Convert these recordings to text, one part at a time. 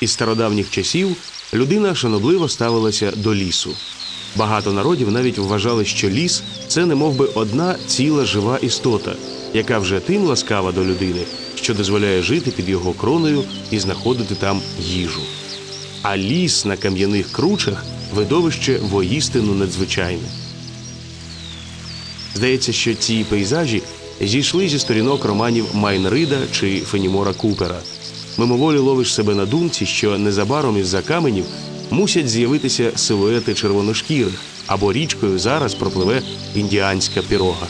Із стародавніх часів людина шанобливо ставилася до лісу. Багато народів навіть вважали, що ліс це немовби одна ціла жива істота, яка вже тим ласкава до людини, що дозволяє жити під його кроною і знаходити там їжу. А ліс на кам'яних кручах видовище воїстину надзвичайне. Здається, що ці пейзажі зійшли зі сторінок романів Майнрида чи Фенімора Купера. Мимоволі ловиш себе на думці, що незабаром із-за каменів мусять з'явитися силуети червоношкірих, або річкою зараз пропливе індіанська пірога.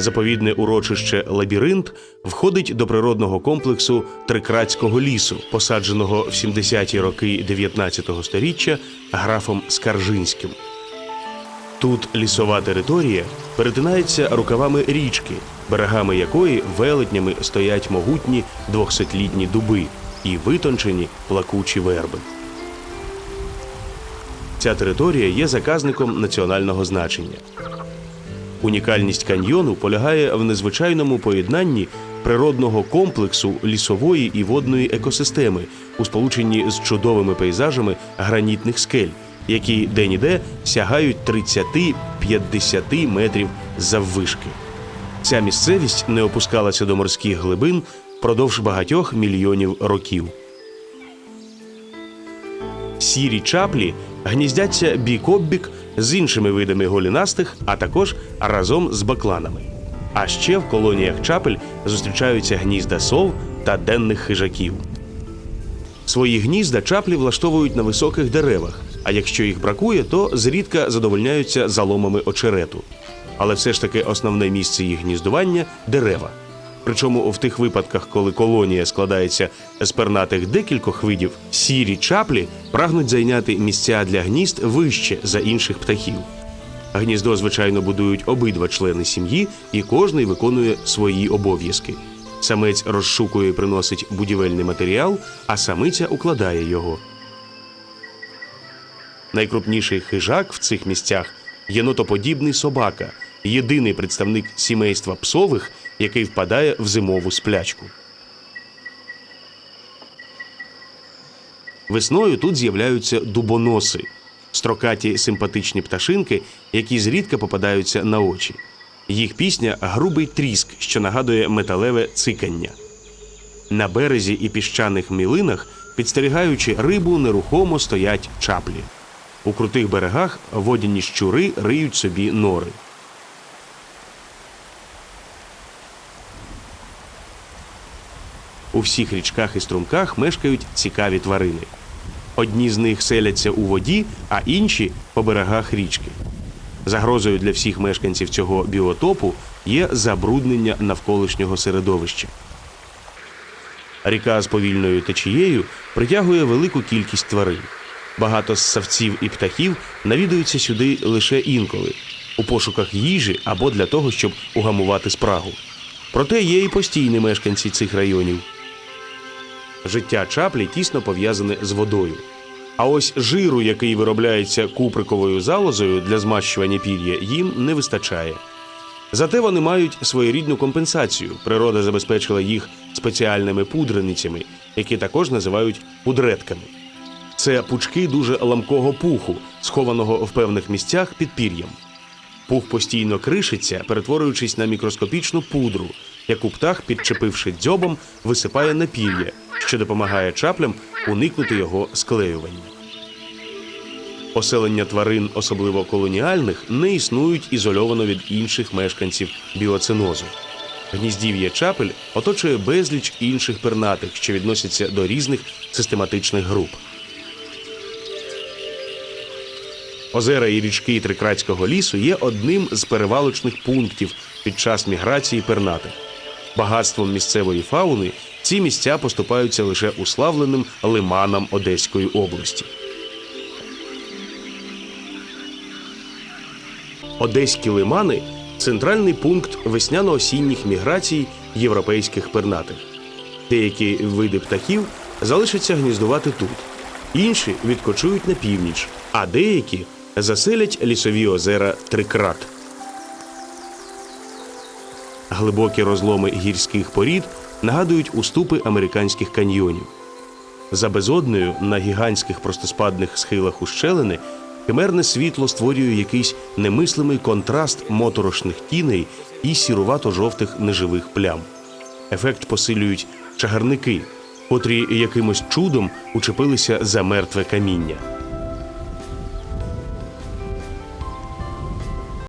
Заповідне урочище Лабіринт входить до природного комплексу Трикратського лісу, посадженого в 70-ті роки 19-го століття графом Скаржинським. Тут лісова територія перетинається рукавами річки, берегами якої велетнями стоять могутні двохсотлітні дуби і витончені плакучі верби. Ця територія є заказником національного значення. Унікальність каньйону полягає в незвичайному поєднанні природного комплексу лісової і водної екосистеми у сполученні з чудовими пейзажами гранітних скель, які де-ніде сягають 30-50 метрів заввишки. Ця місцевість не опускалася до морських глибин впродовж багатьох мільйонів років. Сірі чаплі гніздяться бік об бік з іншими видами голінастих, а також разом з бакланами. А ще в колоніях чапель зустрічаються гнізда сов та денних хижаків. Свої гнізда чаплі влаштовують на високих деревах, а якщо їх бракує, то зрідка задовольняються заломами очерету. Але все ж таки основне місце їх гніздування дерева. Причому в тих випадках, коли колонія складається з пернатих декількох видів, сірі чаплі прагнуть зайняти місця для гнізд вище за інших птахів. Гніздо, звичайно, будують обидва члени сім'ї, і кожний виконує свої обов'язки. Самець розшукує і приносить будівельний матеріал, а самиця укладає його. Найкрупніший хижак в цих місцях єнотоподібний собака, єдиний представник сімейства псових, який впадає в зимову сплячку. Весною тут з'являються дубоноси, строкаті симпатичні пташинки, які зрідка попадаються на очі. Їх пісня грубий тріск, що нагадує металеве цикання. На березі і піщаних мілинах, підстерігаючи рибу, нерухомо стоять чаплі. У крутих берегах водяні щури риють собі нори. У всіх річках і струмках мешкають цікаві тварини. Одні з них селяться у воді, а інші по берегах річки. Загрозою для всіх мешканців цього біотопу є забруднення навколишнього середовища. Ріка з повільною течією притягує велику кількість тварин. Багато ссавців і птахів навідуються сюди лише інколи, у пошуках їжі або для того, щоб угамувати спрагу. Проте є і постійні мешканці цих районів. Життя чаплі тісно пов'язане з водою. А ось жиру, який виробляється куприковою залозою для змащування пір'я, їм не вистачає. Зате вони мають своєрідну компенсацію. Природа забезпечила їх спеціальними пудреницями, які також називають пудретками. Це пучки дуже ламкого пуху, схованого в певних місцях під пір'ям. Пух постійно кришиться, перетворюючись на мікроскопічну пудру, яку птах, підчепивши дзьобом, висипає на пір'я, що допомагає чаплям уникнути його склеювання. Оселення тварин, особливо колоніальних, не існують ізольовано від інших мешканців біоценозу. Гніздів'я чапель оточує безліч інших пернатих, що відносяться до різних систематичних груп. Озера і річки Трикратського лісу є одним з перевалочних пунктів під час міграції пернатих. Багатством місцевої фауни ці місця поступаються лише уславленим лиманам Одеської області. Одеські лимани центральний пункт весняно-осінніх міграцій європейських пернатих. Деякі види птахів залишаться гніздувати тут, інші відкочують на північ, а деякі заселять лісові озера Трикрат. Глибокі розломи гірських порід нагадують уступи американських каньйонів. За безодною на гігантських простоспадних схилах ущелини химерне світло створює якийсь немислимий контраст моторошних тіней і сірувато-жовтих неживих плям. Ефект посилюють чагарники, котрі якимось чудом учепилися за мертве каміння.